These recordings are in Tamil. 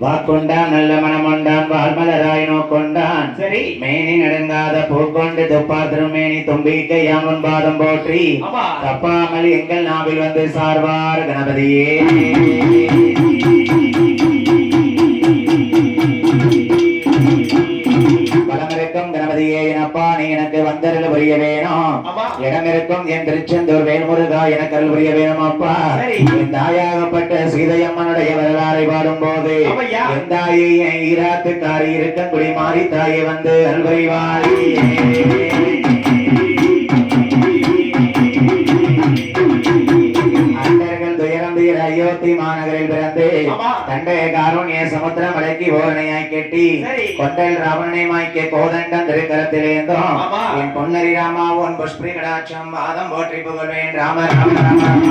வாக்கொண்டான் நல்ல மனமொண்டான் வாழ்மலராய் நோக்கொண்டான் சரி மேனி நடுங்காத பூக்கொண்டு துப்பார் திருமேனி தும்பிக்கை யாமுன் பாதம் போற்றி. தப்பாமல் எங்கள் நாவில் வந்து சார்வார் கணபதியே கணபதியே நீ எனக்கு வந்தருள் புரிய வேணும். இடமிருக்கும் என் திருச்செந்தூர் வேல்முருகா எனக்கு அருள் புரிய வேணும் அப்பா. என் தாயாகப்பட்ட சீதையம்மனுடைய வரலாறை பாடும் போது. என் தாயை என் ஈராத்துக்காரி இருக்கங்குடி மாறி தாயை வந்து அல்வரிவாழி அண்டர்கள் துயரம் தீர அயோத்தி மாநகரில் கண்டே காருண்ய சமுத்திரம் அடக்கி ஓரணையாய் கெட்டி. கொண்டல் ராவணனை மாய்க்க கோதண்டம் திருக்கரத்திலேந்தோம். என் பொன்னரி ராமா உன் புஷ்பரி கடாட்சம் பாதம் போற்றி புகழ்வேன் ராம ராம ராம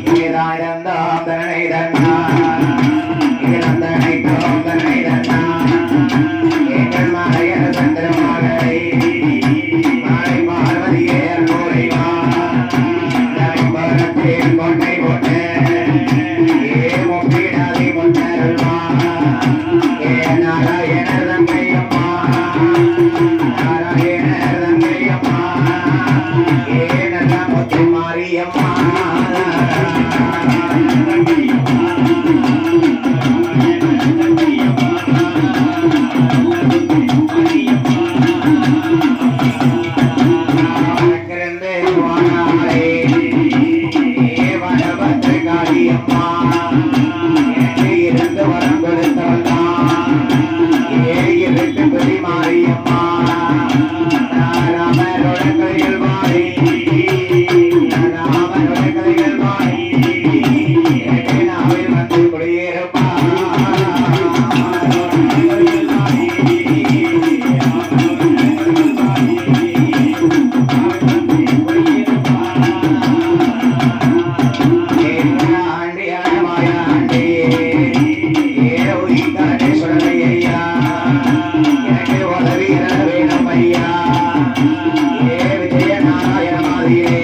இங்கேதாயிரந்தாம் தன்னை தன்னா দিয়ে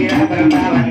vida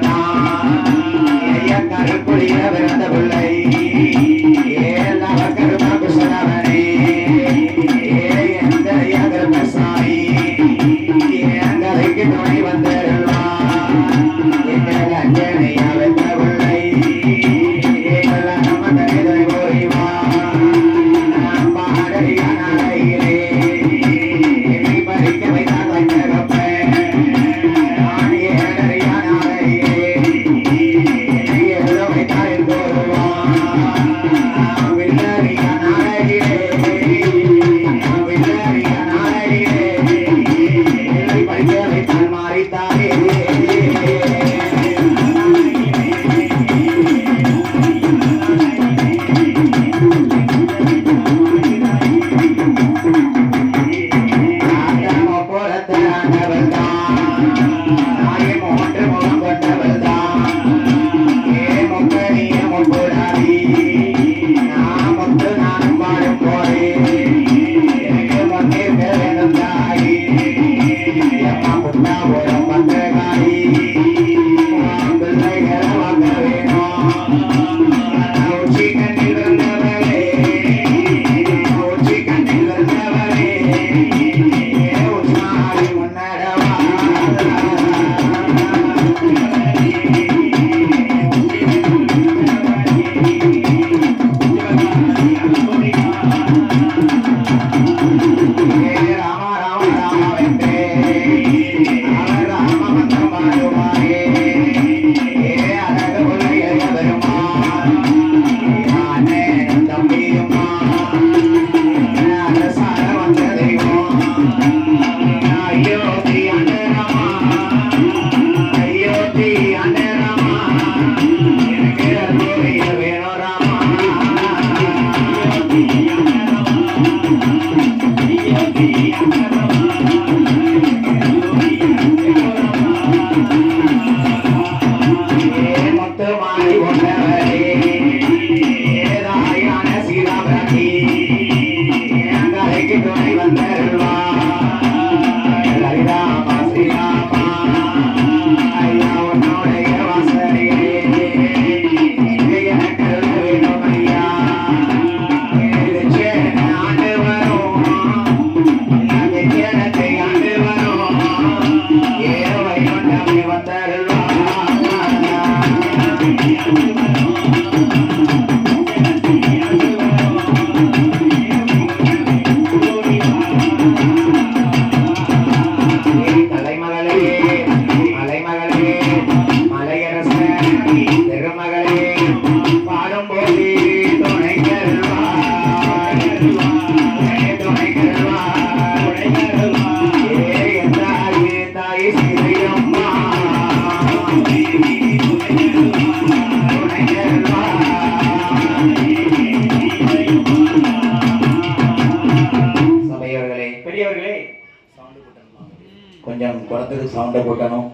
கொஞ்சம் குறைந்தது சவுண்டை கூட்டணும்.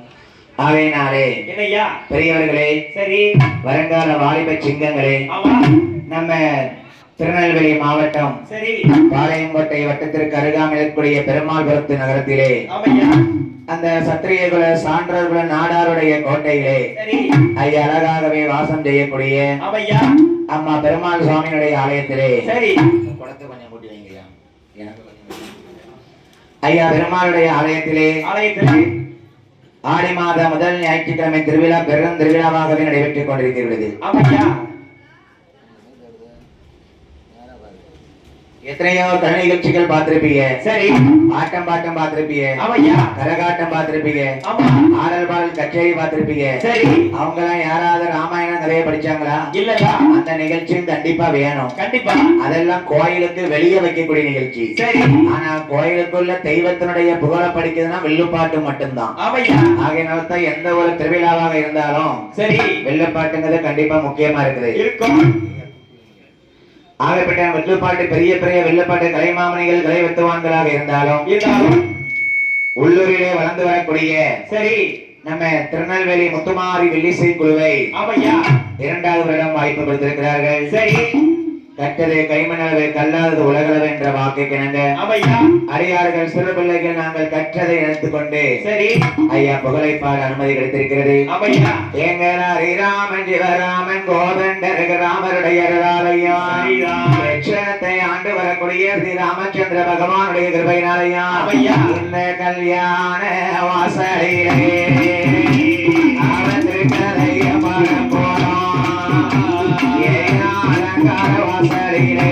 ஆகையினாலே பெரியவர்களே சரி. வருங்கால வாலிப சிங்கங்களே நம்ம திருநெல்வேலி மாவட்டம் சரி. பாளையங்கோட்டை வட்டத்திற்கு அருகாமையில் இருக்கக்கூடிய பெருமாள்புரத்து நகரத்திலே அந்த சத்திரிய குல சான்றோர் குல நாடாருடைய கோட்டையிலே ஐயா அழகாகவே வாசம் செய்யக்கூடிய அம்மா பெருமாள் சுவாமியினுடைய ஆலயத்திலே சரி. குடத்தை கொஞ்சம் கூட்டி வைங்கய்யா. எனக்கு கொஞ்சம் வைங்க. ஐயா பெருமாளுடைய ஆலயத்திலே ஆலயத்தில் ஆடி மாத முதல் ஞாயிற்றுக்கிழமை திருவிழா பெரும் திருவிழாவாகவே நடைபெற்றுக் கொண்டிருக்கிறது. ஆமையா எத்தனையோ கலை நிகழ்ச்சிகள் பார்த்திருப்பீங்க. சரி. ஆட்டம் பாட்டம் பார்த்திருப்பீங்க. ஆமையா கரகாட்டம் பார்த்திருப்பீங்க. ஆமா. ஆடல் பாடல் கச்சேரி பார்த்திருப்பீங்க. சரி. அவங்க எல்லாம் யாராவது ராமாயணம் கதையை படிச்சாங்களா? இல்லையா அந்த நிகழ்ச்சியும் கண்டிப்பா வேணும். கண்டிப்பா. அதெல்லாம் கோயிலுக்கு வெளியே வைக்கக்கூடிய நிகழ்ச்சி. சரி. ஆனா கோயிலுக்குள்ள தெய்வத்தினுடைய புகழ படிக்கிறதுனா வில்லுப்பாட்டு மட்டும்தான். ஆமையா ஆகையினால தான் எந்த ஒரு திருவிழாவாக இருந்தாலும் சரி. வில்லுப்பாட்டுங்கிறது கண்டிப்பா முக்கியமா இருக்குது. இருக்கும். ஆகப்பட்ட வில்லுப்பாட்டு பெரிய பெரிய வில்லுப்பாட்டு கலைமாமணிகள் கலை வித்துவான்களாக இருந்தாலும் உள்ளூரிலே வளர்ந்து வரக்கூடிய சரி. நம்ம திருநெல்வேலி முத்துமாரி வில்லிசை குழுவை இரண்டாவது வருடம் வாய்ப்பு கொடுத்திருக்கிறார்கள். சரி. கட்டது கைமணளவு கல்லாதது உலகளவு என்ற வாக்கு கிணங்க. அடியார்கள் சிறு பிள்ளைகள் நாங்கள் கற்றதை கொண்டு. சரி. ஐயா புகழை பாட அனுமதி கிடைத்திருக்கிறது. எங்கள் ஹரிராமன் சிவராமன் கோதண்டர் ராமருடைய அருளாலயம் ஸ்ரீராம். லட்சணத்தை ஆண்டு வரக்கூடிய ஸ்ரீ ராமச்சந்திர பகவானுடைய கிருபையினாலயம் ஆமையா. இந்த கல்யாண வாசலிலே. வாசலிலே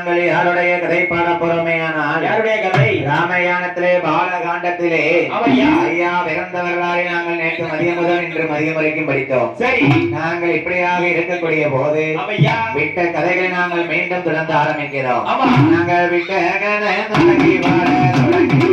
நாங்கள் யாருடைய கதை பாட போறோமே ஆனால் யாருடைய கதை? ராமயானத்திலே பாலகாண்டத்திலே. ஐயா பிறந்த வரலாறை நாங்கள் நேற்று மதியம் முதல் இன்று மதியம் வரைக்கும் படித்தோம். சரி. நாங்கள் இப்படியாக இருக்கக்கூடிய போது விட்ட கதைகளை நாங்கள் மீண்டும் தொடர்ந்து ஆரம்பிக்கிறோம். நாங்கள் விட்ட கதை தொடங்கி வாழ தொடங்கி